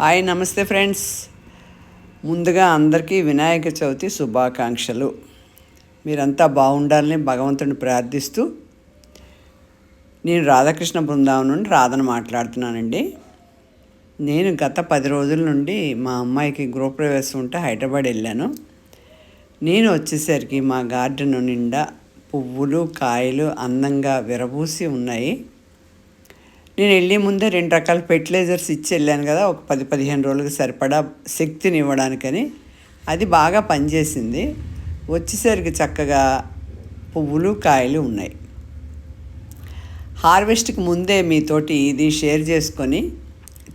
Hi నమస్తే friends. ముందుగా అందరికీ వినాయక చవితి శుభాకాంక్షలు. మీరంతా బాగుండాలని భగవంతుని ప్రార్థిస్తూ నేను రాధాకృష్ణ బృందావనం నుండి రాధను మాట్లాడుతున్నానండి. నేను గత పది రోజుల నుండి మా అమ్మాయికి గృహప్రవేశం ఉంటే హైదరాబాద్ వెళ్ళాను. నేను వచ్చేసరికి మా గార్డెన్ నిండా పువ్వులు కాయలు అందంగా విరబూసి ఉన్నాయి. నేను వెళ్ళే ముందే రెండు రకాల ఫెర్టిలైజర్స్ ఇచ్చి వెళ్ళాను కదా ఒక పది పదిహేను రోజులకు సరిపడా శక్తిని ఇవ్వడానికని. అది బాగా పనిచేసింది. వచ్చేసరికి చక్కగా పువ్వులు కాయలు ఉన్నాయి. హార్వెస్ట్కి ముందే మీతోటి ఇది షేర్ చేసుకొని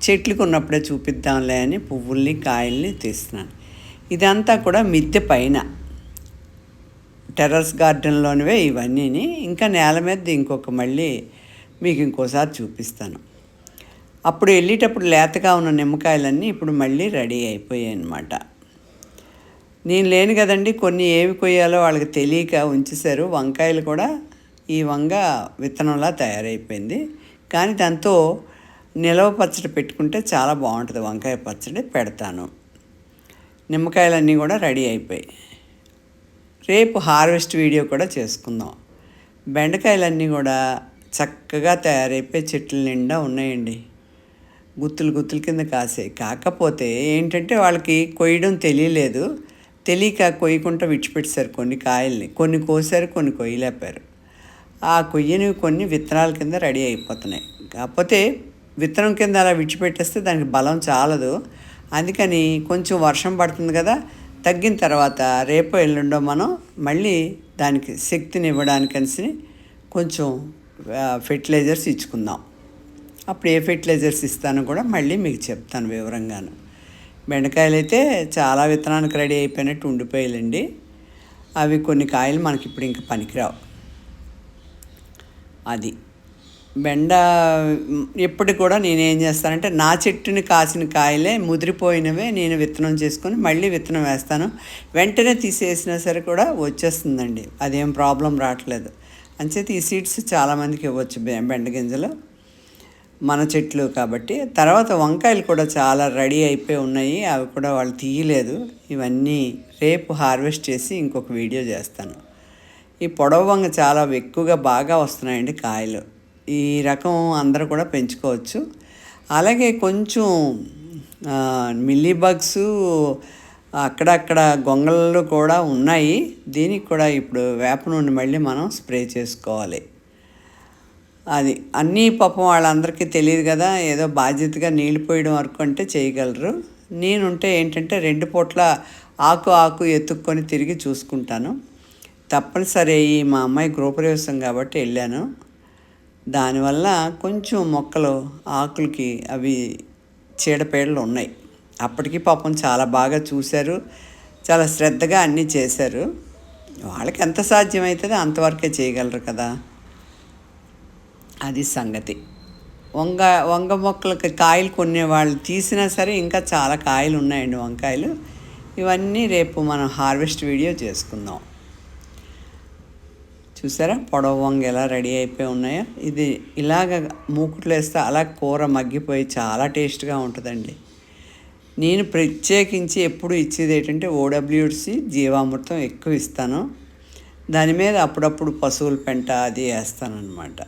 చెట్లకు ఉన్నప్పుడే చూపిద్దాంలే అని పువ్వుల్ని కాయల్ని తీస్తున్నాను. ఇదంతా కూడా మిద్దె పైన. టెర్రస్ గార్డెన్లోనివే ఇవన్నీని. ఇంకా నేల మీద ఇంకొక మళ్ళీ మీకు ఇంకోసారి చూపిస్తాను. అప్పుడు వెళ్ళేటప్పుడు లేతగా ఉన్న నిమ్మకాయలన్నీ ఇప్పుడు మళ్ళీ రెడీ అయిపోయాయి అన్నమాట. నేను లేను కదండి కొన్ని ఏవి కొయ్యాలో వాళ్ళకి తెలియక ఉంచేశారు. వంకాయలు కూడా ఈ వంగ విత్తనంలా తయారైపోయింది. కానీ దాంతో నిలవ పచ్చడి పెట్టుకుంటే చాలా బాగుంటుంది. వంకాయ పచ్చడి పెడతాను. నిమ్మకాయలన్నీ కూడా రెడీ అయిపోయాయి. రేపు హార్వెస్ట్ వీడియో కూడా చేసుకుందాం. బెండకాయలన్నీ కూడా చక్కగా తయారైపోయి చెట్ల నిండా ఉన్నాయండి. గుత్తులు గుత్తుల కింద కాసాయి కాకపోతే ఏంటంటే వాళ్ళకి కొయ్యడం తెలియలేదు. తెలియక కొయ్యకుండా విడిచిపెట్టేశారు కొన్ని కాయల్ని. కొన్ని కోసారు కొన్ని కొయ్యలేపారు. ఆ కొయ్యని కొన్ని విత్తనాల కింద రెడీ అయిపోతున్నాయి. కాకపోతే విత్తనం కింద అలా విడిచిపెట్టేస్తే దానికి బలం చాలదు. అందుకని కొంచెం వర్షం పడుతుంది కదా తగ్గిన తర్వాత రేపు ఎల్లుండో మనం మళ్ళీ దానికి శక్తిని ఇవ్వడానికని కొంచెం ఫెర్టిలైజర్స్ ఇచ్చుకుందాం. అప్పుడు ఏ ఫెర్టిలైజర్స్ ఇస్తానో కూడా మళ్ళీ మీకు చెప్తాను వివరంగాను. బెండకాయలు అయితే చాలా విత్తనానికి రెడీ అయిపోయినట్టు ఉండిపోయాలండి అవి కొన్ని కాయలు మనకి ఇప్పుడు ఇంకా పనికిరావు. అది. బెండ ఎప్పటికి కూడా నేనేం చేస్తానంటే నా చెట్టుని కాసిన కాయలే ముదిరిపోయినవే నేను విత్తనం చేసుకొని మళ్ళీ విత్తనం వేస్తాను. వెంటనే తీసేసినా సరే కూడా వచ్చేస్తుందండి. అదేం ప్రాబ్లం రావట్లేదు. అంచేత ఈ సీడ్స్ చాలామందికి ఇవ్వచ్చు బెండ గింజలు. మన చెట్లు కాబట్టి. తర్వాత వంకాయలు కూడా చాలా రెడీ అయిపోయి ఉన్నాయి. అవి కూడా వాళ్ళు తీయలేదు. ఇవన్నీ రేపు హార్వెస్ట్ చేసి ఇంకొక వీడియో చేస్తాను. ఈ పొడవు వంగ చాలా ఎక్కువగా బాగా వస్తున్నాయండి కాయలు. ఈ రకం అందరూ కూడా పెంచుకోవచ్చు. అలాగే కొంచెం మిల్లీ బగ్స్ అక్కడక్కడ గొంగళ్ళు కూడా ఉన్నాయి. దీనికి కూడా ఇప్పుడు వేప నూనె మళ్ళీ మనం స్ప్రే చేసుకోవాలి. అది అన్నీ పాపం వాళ్ళందరికీ తెలియదు కదా ఏదో బాధ్యతగా నీళ్ళు పోయడం వరకు అంటే చేయగలరు. నేనుంటే ఏంటంటే రెండు పూట్ల ఆకు ఆకు ఎత్తుక్కొని తిరిగి చూసుకుంటాను. తప్పనిసరి ఈ మా అమ్మాయి గృహప్రవేశం కాబట్టి వెళ్ళాను. దానివల్ల కొంచెం మొక్కలు ఆకులకి అవి చీడపీడలు ఉన్నాయి. అప్పటికి పాపం చాలా బాగా చూశారు. చాలా శ్రద్ధగా అన్నీ చేశారు. వాళ్ళకి ఎంత సాధ్యమవుతుందో అంతవరకే చేయగలరు కదా. అది సంగతి. వంగ వంగ మొక్కలకి కాయలు కొనే వాళ్ళు తీసినా సరే ఇంకా చాలా కాయలు ఉన్నాయండి వంకాయలు. ఇవన్నీ రేపు మనం హార్వెస్ట్ వీడియో చేసుకుందాం. చూసారా? పొడవ వంగ ఎలా రెడీ అయిపోయి ఉన్నాయో? ఇది ఇలాగ మూకుట్లు వేస్తే అలా కూర మగ్గిపోయి చాలా టేస్ట్గా ఉంటుందండి. నేను ప్రత్యేకించి ఎప్పుడు ఇచ్చేది ఏంటంటే ఓడబ్ల్యూసి జీవామృతం ఎక్కువ ఇస్తాను. దాని మీద అప్పుడప్పుడు పశువుల పెంట అది వేస్తానన్నమాట.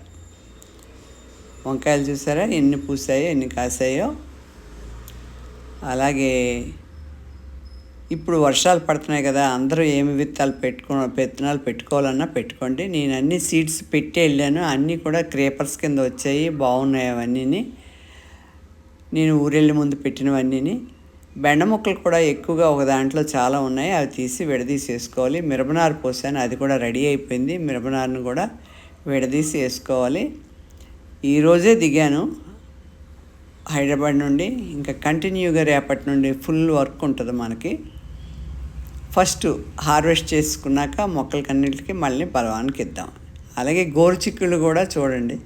వంకాయలు చూసారా? ఎన్ని పూసాయో ఎన్ని కాసాయో. అలాగే ఇప్పుడు వర్షాలు పడుతున్నాయి కదా అందరూ ఏమి విత్తాలు పెట్టుకో విత్తనాలు పెట్టుకోవాలన్నా పెట్టుకోండి. నేను అన్ని సీడ్స్ పెట్టి వెళ్ళాను. అన్నీ కూడా క్రేపర్స్ కింద వచ్చాయి. బాగున్నాయి అవన్నీని. నేను ఊరెళ్ళి ముందు పెట్టినవన్నీని. బెండ ముక్కలు కూడా ఎక్కువగా ఒక దాంట్లో చాలా ఉన్నాయి. అవి తీసి విడదీసి వేసుకోవాలి మిరపనారు పోసాను. అది కూడా రెడీ అయిపోయింది. మిరపనారును కూడా విడదీసి వేసుకోవాలి. ఈరోజే దిగాను. హైదరాబాద్ నుండి. ఇంకా కంటిన్యూగా రేపటి నుండి ఫుల్ వర్క్ ఉంటుంది మనకి. ఫస్ట్ హార్వెస్ట్ చేసుకున్నాక మొక్కలకన్నిటికీ మళ్ళీ పొలవానికి ఇద్దాం. అలాగే గోరుచిక్కుళ్ళు కూడా చూడండి.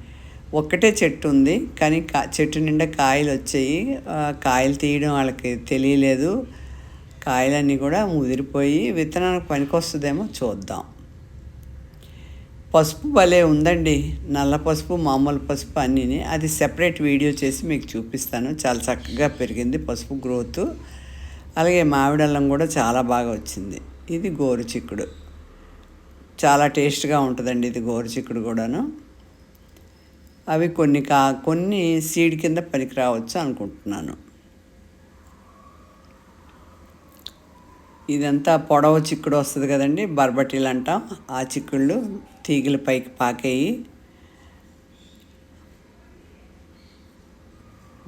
ఒక్కటే చెట్టు ఉంది కానీ కా చెట్టు నిండా కాయలు వచ్చాయి. కాయలు తీయడం వాళ్ళకి తెలియలేదు. కాయలన్నీ కూడా ముదిరిపోయి విత్తనానికి పనికొస్తుందేమో చూద్దాం. పసుపు భలే ఉందండి. నల్ల పసుపు మామూలు పసుపు అన్నీ అది సెపరేట్ వీడియో చేసి మీకు చూపిస్తాను. చాలా చక్కగా పెరిగింది పసుపు గ్రోత్. అలాగే మామిడల్లం కూడా చాలా బాగా వచ్చింది. ఇది గోరు చిక్కుడు. చాలా టేస్ట్గా ఉంటుందండి ఇది గోరు చిక్కుడు కూడాను. అవి కొన్ని కా కొన్ని సీడ్ కింద పనికి రావచ్చు అనుకుంటున్నాను. ఇదంతా పొడవ చిక్కుడు వస్తుంది కదండి బర్బటీలు అంటాం ఆ చిక్కుళ్ళు తీగల పైకి పాకేయి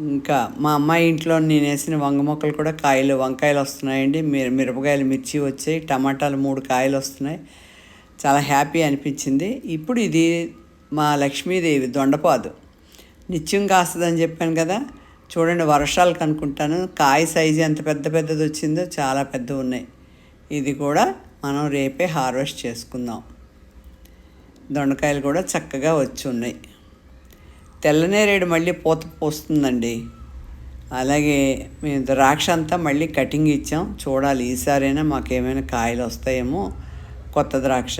ఇంకా మా అమ్మాయి ఇంట్లో నేను వేసిన వంగ మొక్కలు కూడా కాయలు వంకాయలు వస్తున్నాయండి. మిర మిరపకాయలు మిర్చి వచ్చాయి టమాటాలు మూడు కాయలు వస్తున్నాయి. చాలా హ్యాపీ అనిపించింది. ఇప్పుడు ఇది మా లక్ష్మీదేవి దొండపాదు. నిత్యం కాస్తుందని చెప్పాను కదా. చూడండి వర్షాలు కనుక్కుంటాను. కాయ సైజు ఎంత పెద్ద పెద్దది వచ్చిందో చాలా పెద్ద ఉన్నాయి. ఇది కూడా మనం రేపే హార్వెస్ట్ చేసుకుందాం. దొండకాయలు కూడా చక్కగా వచ్చి ఉన్నాయి. తెల్లనేరేడు మళ్ళీ పూత పోస్తుందండి. అలాగే మేము ద్రాక్ష అంతా మళ్ళీ కటింగ్ ఇచ్చాం. చూడాలి ఈసారైనా మాకేమైనా కాయలు వస్తాయేమో కొత్త ద్రాక్ష.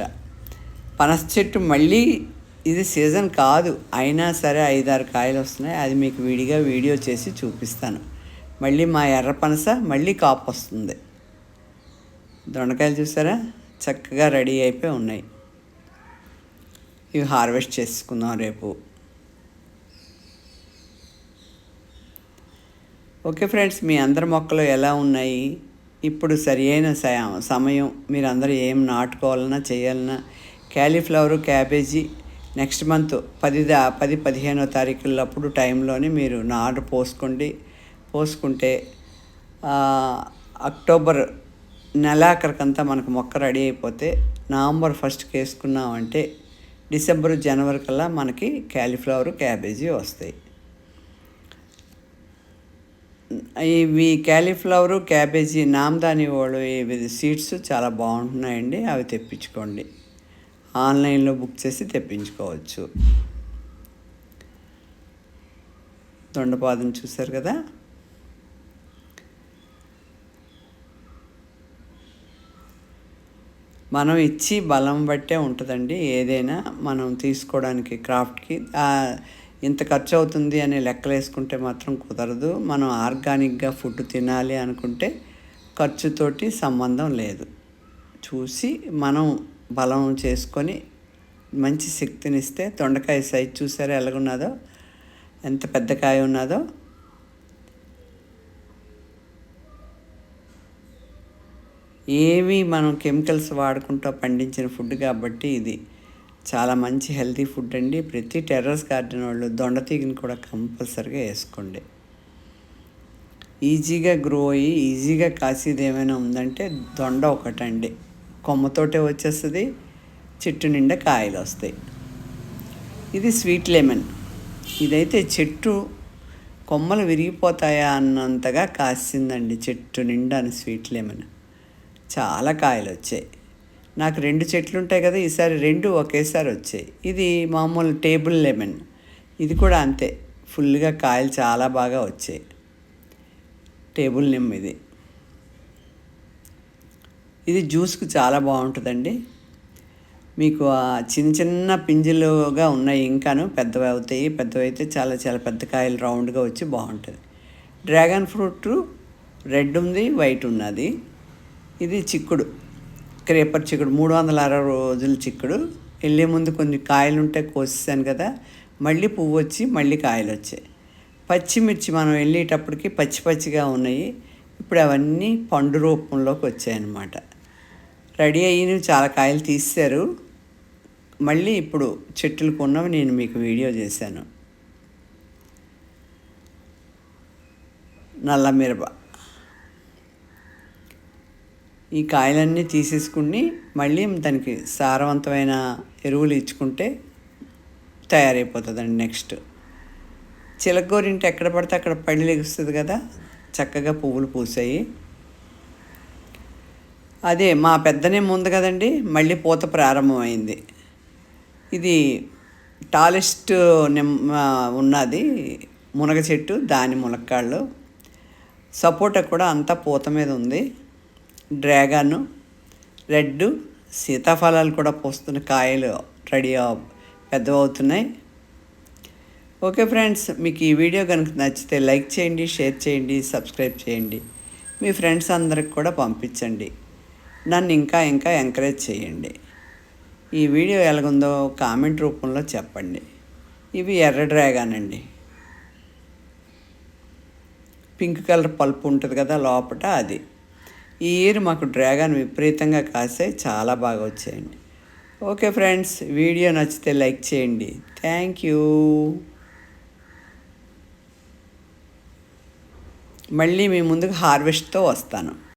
పనస చెట్టు మళ్ళీ ఇది సీజన్ కాదు. అయినా సరే ఐదారు కాయలు వస్తున్నాయి అది మీకు విడిగా వీడియో చేసి చూపిస్తాను. మళ్ళీ మా ఎర్ర పనస మళ్ళీ కాపు వస్తుంది. దొండకాయలు చూసారా? చక్కగా రెడీ అయిపోయి ఉన్నాయి. ఇవి హార్వెస్ట్ చేసుకుందాం రేపు. ఓకే ఫ్రెండ్స్ మీ అందరి మొక్కలు ఎలా ఉన్నాయి? ఇప్పుడు సరి అయిన సమయం. మీరందరూ ఏం నాటుకోవాలన్నా చేయాలన్నా క్యాలీఫ్లవరు క్యాబేజీ నెక్స్ట్ మంత్ పది పది పదిహేనో తారీఖులప్పుడు టైంలోనే మీరు నా ఆర్డర్ పోసుకోండి. పోసుకుంటే అక్టోబర్ నెలాఖరికంతా మనకు మొక్క రెడీ అయిపోతే నవంబర్ ఫస్ట్కి వేసుకున్నామంటే డిసెంబర్ జనవరి కల్లా మనకి క్యాలీఫ్లవర్ క్యాబేజీ వస్తాయి. ఇవి క్యాలీఫ్లవరు క్యాబేజీ నామదాని వాళ్ళు ఇవి సీడ్స్ చాలా బాగుంటున్నాయండి. అవి తెప్పించుకోండి. ఆన్లైన్లో బుక్ చేసి తెప్పించుకోవచ్చు. దొండపాదం చూసారు కదా? మనం ఇచ్చి బలం బట్టే ఉంటుందండి. ఏదైనా మనం తీసుకోవడానికి క్రాఫ్ట్కి. ఇంత ఖర్చు అవుతుంది అనే లెక్కలు వేసుకుంటే మాత్రం కుదరదు. మనం ఆర్గానిక్గా ఫుడ్ తినాలి అనుకుంటే ఖర్చుతోటి సంబంధం లేదు. చూసి మనం బలం చేసుకొని మంచి శక్తినిస్తే తొండకాయ సైజ్ చూసారా ఎలాగున్నదో ఎంత పెద్ద కాయ ఉన్నదో. ఏవి మనం కెమికల్స్ వాడుకుంటూ పండించిన ఫుడ్ కాబట్టి ఇది చాలా మంచి హెల్తీ ఫుడ్ అండి. ప్రతి టెర్రస్ గార్డెన్ వాళ్ళు దొండ తీగని కూడా కంపల్సరిగా వేసుకోండి. ఈజీగా గ్రో అయ్యి ఈజీగా కాసేది ఏమైనా ఉందంటే దొండ ఒకటండి. కొమ్మతోటే వచ్చేస్తుంది. చెట్టు నిండా కాయలు వస్తాయి. ఇది స్వీట్ లెమన్. ఇదైతే చెట్టు కొమ్మలు విరిగిపోతాయా అన్నంతగా కాసిందండి చెట్టు నిండా స్వీట్ లెమన్. చాలా కాయలు వచ్చాయి. నాకు రెండు చెట్లు ఉంటాయి కదా ఈసారి రెండు ఒకేసారి వచ్చాయి. ఇది మామూలు టేబుల్ లెమన్. ఇది కూడా అంతే. ఫుల్గా కాయలు చాలా బాగా వచ్చాయి. టేబుల్ నిమ్మ ఇది. ఇది జ్యూస్కి చాలా బాగుంటుందండి. మీకు చిన్న చిన్న పింజలుగా ఉన్నాయి ఇంకాను పెద్దవి అవుతాయి. పెద్దవి అయితే చాలా చాలా పెద్ద కాయలు రౌండ్గా వచ్చి బాగుంటుంది. డ్రాగన్ ఫ్రూట్ రెడ్ ఉంది వైట్ ఉన్నది. ఇది చిక్కుడు క్రేపర్ చిక్కుడు మూడు వందల అరవై రోజుల చిక్కుడు. వెళ్ళే ముందు కొన్ని కాయలు ఉంటే కోసేసాను కదా మళ్ళీ పువ్వు వచ్చి మళ్ళీ కాయలు వచ్చాయి. పచ్చిమిర్చి మనం వెళ్ళేటప్పటికి పచ్చి పచ్చిగా ఉన్నాయి. ఇప్పుడు అవన్నీ పండు రూపంలోకి వచ్చాయన్నమాట. రెడీ అయినవి చాలా కాయలు తీశారు. మళ్ళీ ఇప్పుడు చెట్లు కొన్నవి నేను మీకు వీడియో చేశాను. నల్ల మిరప. ఈ కాయలన్నీ తీసేసుకుని మళ్ళీ దానికి సారవంతమైన ఎరువులు ఇచ్చుకుంటే తయారైపోతుందండి నెక్స్ట్. చిలకూరింటి ఎక్కడ పడితే అక్కడ పళ్ళు లెగుస్తుంది కదా చక్కగా పువ్వులు పూసాయి. అదే మా పెద్దనే ముందు కదండి మళ్ళీ పూత ప్రారంభమైంది. ఇది టాలెస్ట్ నిమ్మ ఉన్నది మునగ చెట్టు దాని మునక్కాళ్ళు సపోటా కూడా అంతా పూత మీద ఉంది. డ్రాగన్ రెడ్ సీతాఫలాలు కూడా పోస్తున్న కాయలు రెడీ పెద్దవవుతున్నాయి. ఓకే ఫ్రెండ్స్ మీకు ఈ వీడియో కనుక నచ్చితే లైక్ చేయండి షేర్ చేయండి సబ్స్క్రైబ్ చేయండి. మీ ఫ్రెండ్స్ అందరికి కూడా పంపించండి. నన్ను ఇంకా ఇంకా ఎంకరేజ్ చేయండి. ఈ వీడియో ఎలాగుందో కామెంట్ రూపంలో చెప్పండి. ఇవి ఎర్ర డ్రాగన్ అండి. పింక్ కలర్ పల్పు ఉంటుంది కదా లోపల అది. ఈ ఇయర్ మాకు డ్రాగన్ విపరీతంగా కాసే చాలా బాగా వచ్చాయండి. ఓకే ఫ్రెండ్స్ వీడియో నచ్చితే లైక్ చేయండి. థ్యాంక్ యూ మళ్ళీ మీ ముందుకు హార్వెస్ట్తో వస్తాను.